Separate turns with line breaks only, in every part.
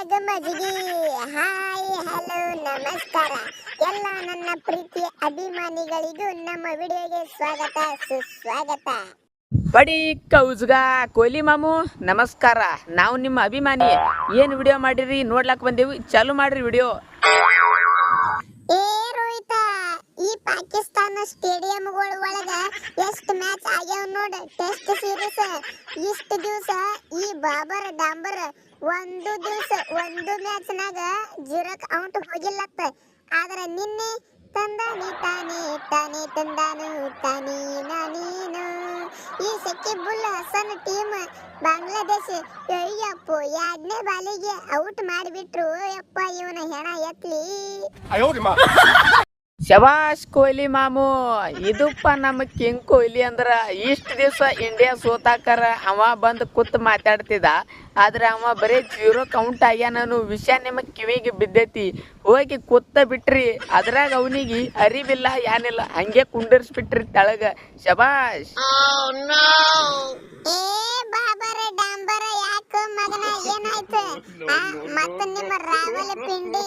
ಅಗಮಜಿಗಿ hi hello ನಮಸ್ಕಾರ. ಎಲ್ಲ ನನ್ನ ಪ್ರೀತಿಯ ಅಭಿಮಾನಿಗಳಿಗೂ ನಮ್ಮ ವಿಡಿಯೋಗೆ ಸ್ವಾಗತ ಸುಸ್ವಾಗತ.
ಬಡಿ ಕೌಜ್ಗ ಕೊಹ್ಲಿ ಮಾಮು ನಮಸ್ಕಾರ. ನಾವು ನಿಮ್ಮ ಅಭಿಮಾನಿ. ಏನು ವಿಡಿಯೋ ಮಾಡಿರಿ? ನೋಡ್ಲಾಕ್ ಬಂದೇವಿ. ಚಾಲು ಮಾಡ್ರಿ ವಿಡಿಯೋ.
ಏ ರೋಹಿತ ಈ ಪಾಕಿಸ್ತಾನ ಸ್ಟೇಡಿಯಂಗಳ ಒಳಗ ಎಷ್ಟು ಮ್ಯಾಚ್ ಆಗ್ಯಾವ ನೋಡ ಟೆಸ್ಟ್ ಸೀರೀಸ್. ಇಷ್ಟು ದಿವಸ ಈ ಬಾಬರ್ ಡಾಂಬರ್ ಒಂದು ದಿವಸ, ಒಂದು ಮ್ಯಾಚ್ನಾಗ ಜಿರಕ್ ಔಟ್ ಹೋಗಿಲ್ಲತ್ತ ಆದ್ರೆ ನಿನ್ನೆ ತಂದಾನಿ ತಾನೇ ತಾನೇ ತಂದಾನು, ತಾನೇ ನಾನೇನು? ಈ ಸಕಿಬುಲ್ ಹಸನ್ ಟೀಮ್ ಬಾಂಗ್ಲಾದೇಶ, ಅಯ್ಯಪ್ಪ ಎರಡನೇ ಬಾಲಿಗೆ ಔಟ್ ಮಾಡಿಬಿಟ್ರು, ಯಪ್ಪ, ಇವನ ಹೆಣ ಎತ್ಲಿ.
ಶಬಾಷ್ ಕೊಹ್ಲಿ ಮಾಮು ಇದಪ್ಪ ನಮ್ಮ ಕಿಂಗ್ ಕೊಹ್ಲಿ ಅಂದ್ರ ಇಷ್ಟ ದಿವಸ ಇಂಡಿಯಾ ಸೋತಾಕರ ಅವ ಬಂದು ಕೂತ್ ಮಾತಾಡ್ತಿದ್ದ ಆದ್ರೆ ಅವ ಬರೀ ಜೀರೋ ಕೌಂಟ್ ಆಗ್ಯಾನನು ವಿಷಯ ನಿಮ್ಮ ಕಿವಿಗೆ ಬಿದ್ದೈತಿ. ಹೋಗಿ ಕುತ್ತ ಬಿಟ್ರಿ ಅದ್ರಾಗ ಅವನಿಗೆ ಅರಿವಿಲ್ಲ ಏನಿಲ್ಲ ಹಂಗೆ ಕುಂಡರ್ಸ್ಬಿಟ್ರಿ ತಳಗ. ಶಬಾಷ್.
ಏನಾಯ್ತು? ಮತ್ತೆ ಮತ್ತ ನಿಮ್ಮ ರಾವಲ ಪಿಂಡಿ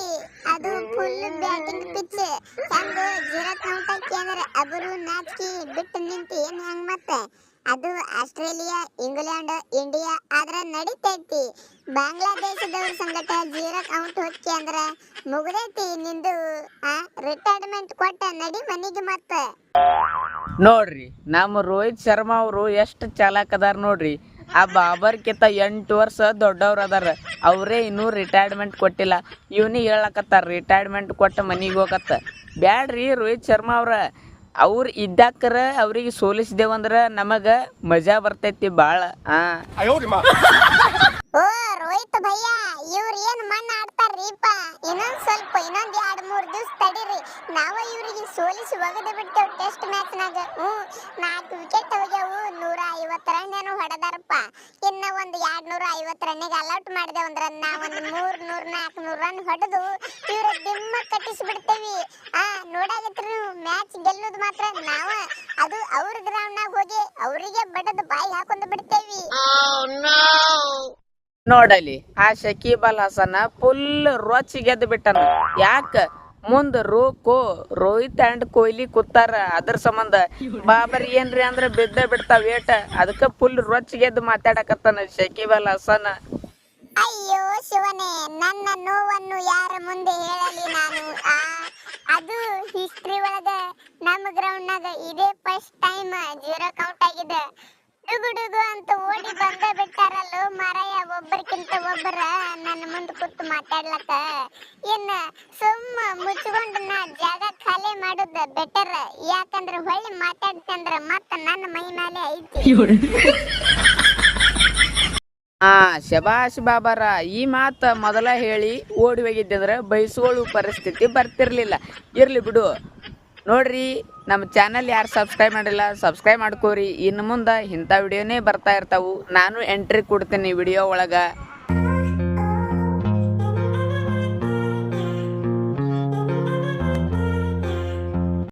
ಅದು ಫುಲ್ ಬ್ಯಾಟಿಂಗ್ ಪಿಚ್ ಹೆಂಗ ಜೀರತ್ ನೋಟಕ್ಕೆ ಅಂದ್ರೆ ಅಬರು ನಾಚಿಕೆ ಬಿಟ್ಟು ನಿಂತು ಏನ್ ಹೆಂಗ್ ಮತ್ತೆ? ಅದು ಆಸ್ಟ್ರೇಲಿಯಾ ಇಂಗ್ಲೆಂಡ್ ಇಂಡಿಯಾ ಆದ್ರ ನಡಿತೈತಿ. ಬಾಂಗ್ಲಾದೇಶದವ್ರ ಸಂಗಟ ಜೀರಕ್ ಔಟ್ ಹೋಗಿ ಅಂದ್ರ ಮುಗ್ದೈತಿ ನಿಂದು ರಿಟೈರ್ಮೆಂಟ್ ಕೊಟ್ಟ ನಡಿ ಮನೆಗೆ ಮತ್ತೆ.
ನೋಡ್ರಿ ನಮ್ಮ ರೋಹಿತ್ ಶರ್ಮಾ ಅವರು ಎಷ್ಟು ಚಾಲಕ್ ಅದಾರ ನೋಡ್ರಿ. ಆ ಬಾಬರ್ಕಿಂತ ಎಂಟು ವರ್ಷ ದೊಡ್ಡವ್ರು ಅದಾರ. ಅವರೇ ಇನ್ನೂ ರಿಟೈರ್ಮೆಂಟ್ ಕೊಟ್ಟಿಲ್ಲ. ಇವನಿಗೆ ಹೇಳಕತ್ತಾರ ರಿಟೈರ್ಮೆಂಟ್ ಕೊಟ್ಟು ಮನಿಗೆ ಹೋಗತ್ತ. ಬ್ಯಾಡ್ರಿ ರೋಹಿತ್ ಶರ್ಮಾ ಅವ್ರ. ಅವ್ರು ಇದ್ದಾಕರ ಅವ್ರಿಗೆ ಸೋಲಿಸಿದೇವಂದ್ರ ನಮಗ ಮಜಾ ಬರ್ತೈತಿ ಭಾಳ ಹಾ
ಆಡ್ತಾರ್ರಿಪ್ಪ ಇನ್ನೊಂದ್ ಸ್ವಲ್ಪ, ಇನ್ನೊಂದ್ ಎರಡ್ ಮೂರ್ ದಿವಸ ತಡೀರಿ. ನಾವ ಇವ್ರಿಗೆ ಸೋಲಿಸಿ ಒಗದು ಬಿಡ್ತೇವ್ ಟೆಸ್ಟ್ ಮ್ಯಾಚ್ ನಾಗ. ಹ್ಮ್ ನಾಲ್ಕು ವಿಕೆಟ್ ಹೋಗ್ಯಾವು ನೂರ ಐವತ್ ರನ್ ಏನೋ ಹೊಡೆದಾರಪ್ಪ. ಇನ್ನ ಒಂದ್ ಎರಡ್ ನೂರ ಐವತ್ ರನ್ನಿಗೆ ಅಲೌಟ್ ರನ್ ಅಂದ್ರ ನಾವೊಂದ್ ಮೂರ್, ನೂರ್ ನಾಲ್ಕ್ ನೂರ್ ರನ್ ಹೊಡೆದು ಇವ್ರ ದಿಮ್ಮ ಕಟ್ಟಿಸಿ ಬಿಡ್ತೇವಿ. ಆ, ನೋಡಾಗತ್ರಿ ನೀವು ಮ್ಯಾಚ್ ಗೆಲ್ಲೋದು ಮಾತ್ರ ನಾವ. ಅದು ಅವ್ರ ಗ್ರೌಂಡ್ ನಾಗ ಹೋಗಿ ಅವರಿಗೆ ಬಡದ್ ಬಾಯಿ ಹಾಕೊಂಡು ಬಿಡ್ತೇವಿ.
ನೋಡಲಿ. ಆ ಶಕೀಬಲ್ ಹಸನ ಫುಲ್ ರೊಚ್ಚಿ ಗೆದ್ದು ಬಿಟ್ಟನ. ಯಾಕ? ಮುಂದ ರೋಕೋ, ರೋಹಿತ್ ಅಂಡ್ ಕೊಹ್ಲಿ ಕೂತಾರ. ಅದ್ರ ಸಂಬಂಧ ಬಾಬರ್ ಏನ್ರಿ ಅಂದ್ರ ಬಿದ್ದ ಬಿಡ್ತಾವ ಏಟ. ಅದಕ್ಕ ಫುಲ್ ರೊಚ್ಚಿ ಗೆದ್ದು ಮಾತಾಡಕತ್ತಾನ ಶಕೀಬಲ್ ಹಸನ.
ಅಯ್ಯೋ ಶಿವನೇ, ನನ್ನ ನೋವನ್ನು ಯಾರ ಮುಂದೆ ಹೇಳಲಿ ನಾನು? ಅದು ಹಿಸ್ಟ್ರಿ ಒಳಗ ನಮ್ಮ ಗ್ರೌಂಡ್ ನಾಗ ಇದೇ ಫಸ್ಟ್ ಟೈಮ್ ಜೀರೋ ಕೌಂಟ್ ಆಗಿದೆ. ಡುಗು ಡುಗು ಅಂತ ಓಡಿ ಬಂದ ಬಿಟ್ಟಾರಲ್ಲ ಮಾರಾಯ ಒಬ್ಬರಿಗಿಂತ ಒಬ್ಬರ ನನ್ನ ಮುಂದೆ ಕೂತು ಮಾತಾಡ್ಲಕ್ಕ. ಇನ್ನ ಸುಮ್ಮ ಮುಚ್ಕೊಂಡು ನಾ ಜಾಗ ಖಾಲಿ ಮಾಡುದ ಬೆಟರ್ ಯಾಕಂದ್ರೆ ಹೊಳ್ಳಿ ಮಾತಾಡ್ತಂದ್ರ ಮತ್ತ ನನ್ನ ಮೈ ಮೇಲೆ ಐತಿ.
ಆ, ಶಬಾಷ್ ಬಾಬಾರ, ಈ ಮಾತ ಮೊದಲ ಹೇಳಿ ಓಡಿ ಹೋಗಿದ್ದಂದ್ರೆ ಬಯಸೋಳು ಪರಿಸ್ಥಿತಿ ಬರ್ತಿರ್ಲಿಲ್ಲ. ಇರ್ಲಿ ಬಿಡು. ನೋಡ್ರಿ, ನಮ್ಮ ಚಾನಲ್ ಯಾರು ಸಬ್ಸ್ಕ್ರೈಬ್ ಮಾಡಿಲ್ಲ ಸಬ್ಸ್ಕ್ರೈಬ್ ಮಾಡ್ಕೋರಿ. ಇನ್ನು ಮುಂದೆ ಇಂಥ ವಿಡಿಯೋನೇ ಬರ್ತಾ ಇರ್ತಾವು. ನಾನು ಎಂಟ್ರಿ ಕೊಡ್ತೀನಿ ವಿಡಿಯೋ ಒಳಗೆ.